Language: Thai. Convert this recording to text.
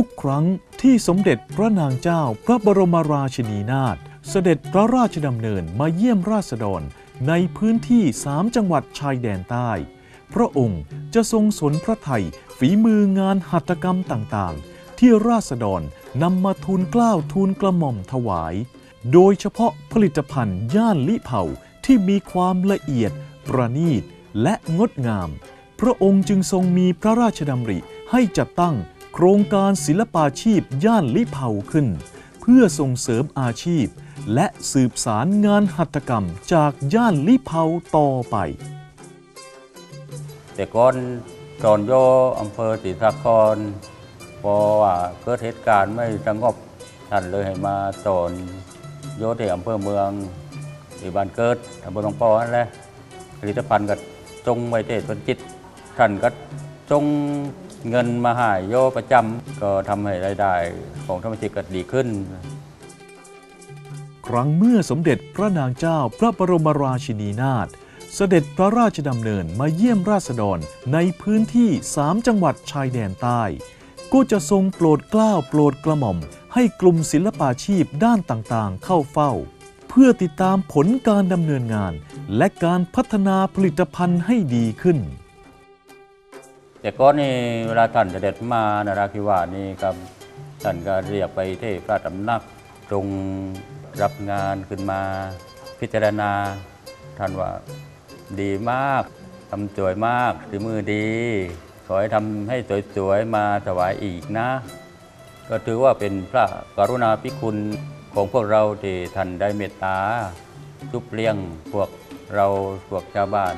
ทุกครั้งที่สมเด็จพระนางเจ้าพระบรมราชินีนาถเสด็จพระราชดำเนินมาเยี่ยมราษฎรในพื้นที่สามจังหวัดชายแดนใต้ พระองค์จะทรงสนพระไทยฝีมืองานหัตถกรรมต่างๆ ที่ราษฎรนำมาทูลกล้าวทูลกระหม่อมถวาย โดยเฉพาะผลิตภัณฑ์ย่านลิเผาที่มีความละเอียด ประณีต และงดงาม พระองค์จึงทรงมีพระราชดำริให้จัดตั้ง โครงการศิลปาชีพย่านลิเผาขึ้น เพื่อส่งเสริมอาชีพ และสืบสารงานหัตถกรรมจากย่านลิเผาต่อไป แต่ก่อนตอนโยอำเภอศรีสะครเพราะว่าเกิดเหตุการณ์ไม่สงบท่านเลยให้มาตอนโยที่อำเภอเมืองที่บ้านเกิดอำเภอหนองปอนั่นแหละผลิตภัณฑ์ก็จงไว้เทศนจิตท่านก็ จงเงินมาหายโยประจำก็ทำให้รายได้ของธรรมชิกก็ดีขึ้น ครั้งเมื่อสมเด็จพระนางเจ้าพระบรมราชินีนาถเสด็จพระราชดำเนินมาเยี่ยมราษฎรในพื้นที่สามจังหวัดชายแดนใต้ ก็จะทรงโปรดเกล้าโปรดกระหม่อม ให้กลุ่มศิลปาชีพด้านต่างๆ เข้าเฝ้า เพื่อติดตามผลการดำเนินงาน และการพัฒนาผลิตภัณฑ์ให้ดีขึ้น แต่ก่อนนี่เวลาท่านเสด็จมานาราธิวาสนี่ครับท่านก็เรียกไปที่พระตำหนักตรงรับงานขึ้นมาพิจารณา ท่านว่าดีมากทำสวยมากฝีมือดี ขอให้ทำให้สวยๆมาถวายอีกนะ ก็ถือว่าเป็นพระกรุณาภิคุณของพวกเราที่ท่านได้เมตตาชุบเลี้ยงพวกเราพวกชาวบ้าน